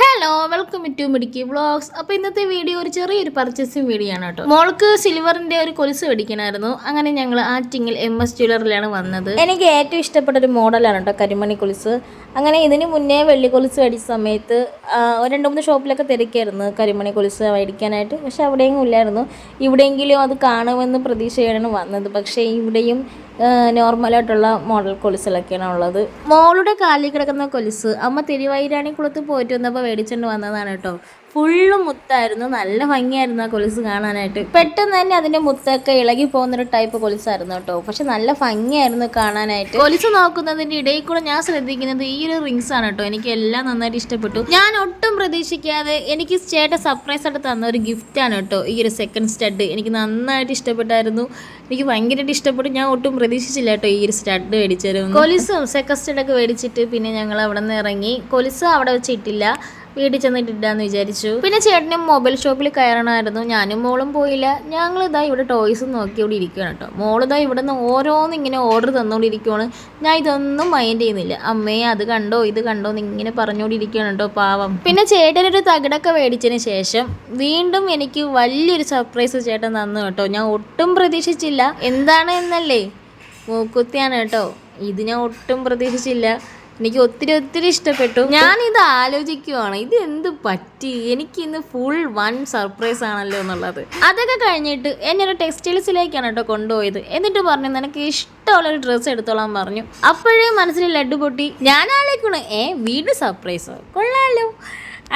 Hey! Hello welcome to Midukki vlogs അപ്പോൾ ഇന്നത്തെ video ഒരു ചെറിയൊരു പർച്ചേസിങ് വീഡിയോ ആണ് കേട്ടോ. മോൾക്ക് സിൽവറിന്റെ ഒരു കൊലുസ് മേടിക്കണമായിരുന്നു അങ്ങനെ ഞങ്ങൾ ആറ്റിങ്ങിൽ എം എസ് ജ്വല്ലറിലാണ് വന്നത്. എനിക്ക് ഏറ്റവും ഇഷ്ടപ്പെട്ട ഒരു മോഡലാണ് കേട്ടോ കരിമണി കൊലുസ്. അങ്ങനെ ഇതിന് മുന്നേ വെള്ളി കൊലുസ് മേടിച്ച സമയത്ത് രണ്ട് മൂന്ന് ഷോപ്പിലൊക്കെ തിരക്കായിരുന്നു കരിമണി കൊലുസ് മേടിക്കാനായിട്ട്. പക്ഷെ അവിടെയെങ്കിലും ഇല്ലായിരുന്നു. ഇവിടെയെങ്കിലും അത് കാണുമെന്ന് പ്രതീക്ഷയാണ് വന്നത്. പക്ഷേ ഇവിടെയും നോർമലായിട്ടുള്ള മോഡൽ കൊലുസിലൊക്കെയാണ് ഉള്ളത്. മോളുടെ കാലിൽ കിടക്കുന്ന കൊലുസ്. അമ്മ തിരുവൈരാണി കുളത്ത് പോയിട്ട് വന്നപ്പോൾ മേടിച്ചുകൊണ്ട് വന്നതാണ് കേട്ടോ. ഫുള്ള് മുത്തായിരുന്നു. നല്ല ഭംഗിയായിരുന്നു ആ കൊലുസ് കാണാനായിട്ട്. പെട്ടെന്ന് തന്നെ അതിന്റെ മുത്തൊക്കെ ഇളകി പോകുന്നൊരു ടൈപ്പ് കൊലുസായിരുന്നു കേട്ടോ. പക്ഷെ നല്ല ഭംഗിയായിരുന്നു കാണാനായിട്ട്. കൊലുസ് നോക്കുന്നതിന്റെ ഇടയിൽ കൂടെ ഞാൻ ശ്രദ്ധിക്കുന്നത് ഈ ഒരു റിങ്സ് ആണ് കേട്ടോ. എനിക്ക് എല്ലാം നന്നായിട്ട് ഇഷ്ടപ്പെട്ടു. ഞാൻ ഒട്ടും പ്രതീക്ഷിക്കാതെ എനിക്ക് ചേട്ടൻ സർപ്രൈസ് ആയിട്ട് തന്ന ഒരു ഗിഫ്റ്റ് ആണ് കേട്ടോ. ഈ ഒരു സെക്കൻഡ് സ്റ്റഡ് എനിക്ക് നന്നായിട്ട് ഇഷ്ടപ്പെട്ടായിരുന്നു. എനിക്ക് ഭയങ്കരമായിട്ട് ഇഷ്ടപ്പെട്ടു. ഞാൻ ഒട്ടും പ്രതീക്ഷിച്ചില്ല കേട്ടോ ഈ ഒരു സ്റ്റഡ് മേടിച്ചു കൊലുസും സെക്കൻഡ് സ്റ്റഡൊക്കെ മേടിച്ചിട്ട് പിന്നെ ഞങ്ങൾ അവിടെ നിന്ന് ഇറങ്ങി. കൊലുസ് അവിടെ വെച്ചിട്ടില്ല. വീട്ടിൽ ചെന്നിട്ട് ഇടാന്ന് വിചാരിച്ചു. പിന്നെ ചേട്ടനും മൊബൈൽ ഷോപ്പിൽ കയറണമായിരുന്നു. ഞാനും മോളും പോയില്ല. ഞങ്ങൾ ഇതാ ഇവിടെ ടോയ്സ് നോക്കി ഇവിടെ ഇരിക്കുകയാണ് കേട്ടോ. മോൾ ഇതാ ഇവിടെ നിന്ന് ഓരോന്ന് ഇങ്ങനെ ഓർഡർ തന്നുകൊണ്ടിരിക്കുകയാണ് ഞാൻ ഇതൊന്നും മൈൻഡ് ചെയ്യുന്നില്ല. അമ്മേ അത് കണ്ടോ ഇത് കണ്ടോ എന്ന് ഇങ്ങനെ പറഞ്ഞുകൊണ്ടിരിക്കുകയാണ് കേട്ടോ പാവം. പിന്നെ ചേട്ടനൊരു തകിടൊക്കെ മേടിച്ചതിന് ശേഷം വീണ്ടും എനിക്ക് വലിയൊരു സർപ്രൈസ് ചേട്ടൻ തന്നു കേട്ടോ. ഞാൻ ഒട്ടും പ്രതീക്ഷിച്ചില്ല. എന്താണ് എന്നല്ലേ? മൂക്കുത്തിയാണ് കേട്ടോ. ഇത് ഞാൻ ഒട്ടും പ്രതീക്ഷിച്ചില്ല. എനിക്ക് ഒത്തിരി ഒത്തിരി ഇഷ്ടപ്പെട്ടു. ഞാൻ ഇത് ആലോചിക്കുവാണ് ഇത് എന്ത് പറ്റി? എനിക്ക് ഇന്ന് ഫുൾ വൺ സർപ്രൈസ് ആണല്ലോ എന്നുള്ളത്. അതൊക്കെ കഴിഞ്ഞിട്ട് എന്നെ ഒരു ടെക്സ്റ്റൈൽസിലേക്കാണ് കേട്ടോ കൊണ്ടുപോയത്. എന്നിട്ട് പറഞ്ഞു നിനക്ക് ഇഷ്ടമുള്ള ഒരു ഡ്രസ്സ് എടുത്തോളാൻ പറഞ്ഞു. അപ്പോഴേ മനസ്സിൽ ലഡ്ഡു പൊട്ടി. ഞാൻ ആലോചിക്കണു ഏ വീട് സർപ്രൈസോ കൊള്ളാലോ.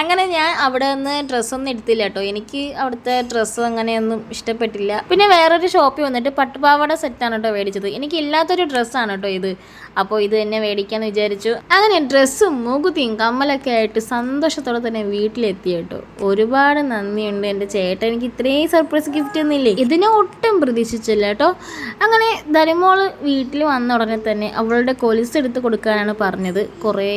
അങ്ങനെ ഞാൻ അവിടെ നിന്ന് ഡ്രസ്സൊന്നും എടുത്തില്ല കേട്ടോ എനിക്ക് അവിടുത്തെ ഡ്രസ്സ് അങ്ങനെയൊന്നും ഇഷ്ടപ്പെട്ടില്ല. പിന്നെ വേറൊരു ഷോപ്പിൽ വന്നിട്ട് പട്ടുപാവാട സെറ്റാണ് കേട്ടോ മേടിച്ചത്. എനിക്ക് ഇല്ലാത്തൊരു ഡ്രസ്സാണ് കേട്ടോ ഇത്. അപ്പോൾ ഇത് തന്നെ മേടിക്കാമെന്ന് വിചാരിച്ചു. അങ്ങനെ ഡ്രസ്സും മുകുതിയും കമ്മലൊക്കെ ആയിട്ട് സന്തോഷത്തോടെ തന്നെ വീട്ടിലെത്തി കേട്ടോ ഒരുപാട് നന്ദിയുണ്ട് എന്റെ ചേട്ടൻ. എനിക്ക് ഇത്രയും സർപ്രൈസ് ഗിഫ്റ്റ് ഒന്നുമില്ലേ? ഇതിനെ പ്രതീക്ഷിച്ചില്ല കേട്ടോ. അങ്ങനെ ധരിമോൾ വീട്ടിൽ വന്ന ഉടനെ തന്നെ അവളുടെ കൊലിസ് എടുത്ത് കൊടുക്കാനാണ് പറഞ്ഞത്. കുറേ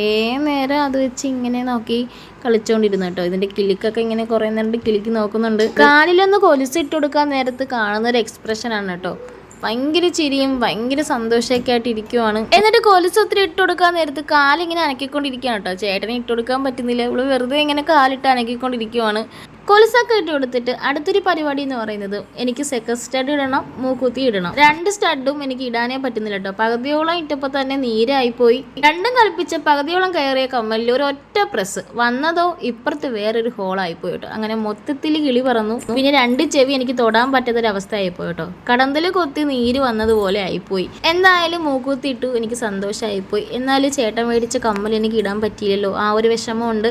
നേരം അത് വെച്ച് ഇങ്ങനെ നോക്കി കളിച്ചോണ്ടിരുന്നു കേട്ടോ. ഇതിന്റെ കിലുക്കൊക്കെ ഇങ്ങനെ കുറേ നേരം കിലുക്കി നോക്കുന്നുണ്ട്. കാലിലൊന്ന് കൊലിസ് ഇട്ട് കൊടുക്കാൻ നേരത്ത് കാണുന്ന ഒരു എക്സ്പ്രഷൻ ആണ് കേട്ടോ. ഭയങ്കര ചിരിയും ഭയങ്കര സന്തോഷമൊക്കെ ആയിട്ട് ഇരിക്കുവാണ്. എന്നിട്ട് കൊലുസ് ഒത്തിരി ഇട്ട് കൊടുക്കാൻ നേരത്ത് കാലിങ്ങനെ അനക്കിക്കൊണ്ടിരിക്കുകയാണ് കേട്ടോ ചേട്ടനെ ഇട്ട് കൊടുക്കാൻ പറ്റുന്നില്ല. ഇവൾ വെറുതെ ഇങ്ങനെ കാലിട്ട് അനക്കിക്കൊണ്ടിരിക്കുവാണ്. കൊലുസൊക്കെ ഇട്ട് കൊടുത്തിട്ട് അടുത്തൊരു പരിപാടി എന്ന് പറയുന്നത് എനിക്ക് സെക്കൻഡ് സ്റ്റഡ് ഇടണം മൂക്കുത്തി ഇടണം. രണ്ട് സ്റ്റഡും എനിക്ക് ഇടാനേ പറ്റുന്നില്ല കേട്ടോ പകുതിയോളം ഇട്ടപ്പോൾ തന്നെ നീരായി പോയി രണ്ടും കളിപ്പിച്ച് പകുതിയോളം കയറിയ കമ്മലിൽ ഒരു ഒറ്റ പ്രസ് വന്നതോ ഇപ്പുറത്ത് വേറൊരു ഹോളായി പോയി കേട്ടോ അങ്ങനെ മൊത്തത്തിൽ കിളി പറന്നു. പിന്നെ രണ്ട് ചെവി എനിക്ക് തൊടാൻ പറ്റാത്തൊരവസ്ഥ ആയിപ്പോയി കേട്ടോ കടന്തൽ കൊത്തി നീര് വന്നതുപോലെ ആയിപ്പോയി. എന്തായാലും മൂക്കൂത്തിയിട്ടു എനിക്ക് സന്തോഷമായിപ്പോയി എന്നാലും ചേട്ടൻ മേടിച്ച കമ്മൽ എനിക്ക് ഇടാൻ പറ്റിയില്ലല്ലോ. ആ ഒരു വിഷമമുണ്ട്.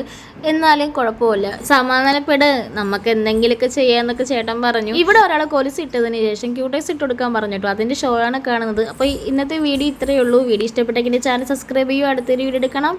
എന്നാലും കുഴപ്പമില്ല. സമാധാനപ്പെട്. നമുക്ക് എന്തെങ്കിലുമൊക്കെ ചെയ്യാന്നൊക്കെ ചേട്ടൻ പറഞ്ഞു. ഇവിടെ ഒരാളെ കൊലുസ് ഇട്ടതിന് ശേഷം ക്യൂട്ടേഴ്സ് ഇട്ട് കൊടുക്കാൻ പറഞ്ഞു കേട്ടോ അതിന്റെ ഷോ ആണ് കാണുന്നത്. അപ്പോൾ ഇന്നത്തെ വീഡിയോ ഇത്രയേ ഉള്ളൂ. വീഡിയോ ഇഷ്ടപ്പെട്ടെങ്കിൽ ചാനൽ സബ്സ്ക്രൈബ് ചെയ്യുക. അടുത്തൊരു വീഡിയോ എടുക്കണം.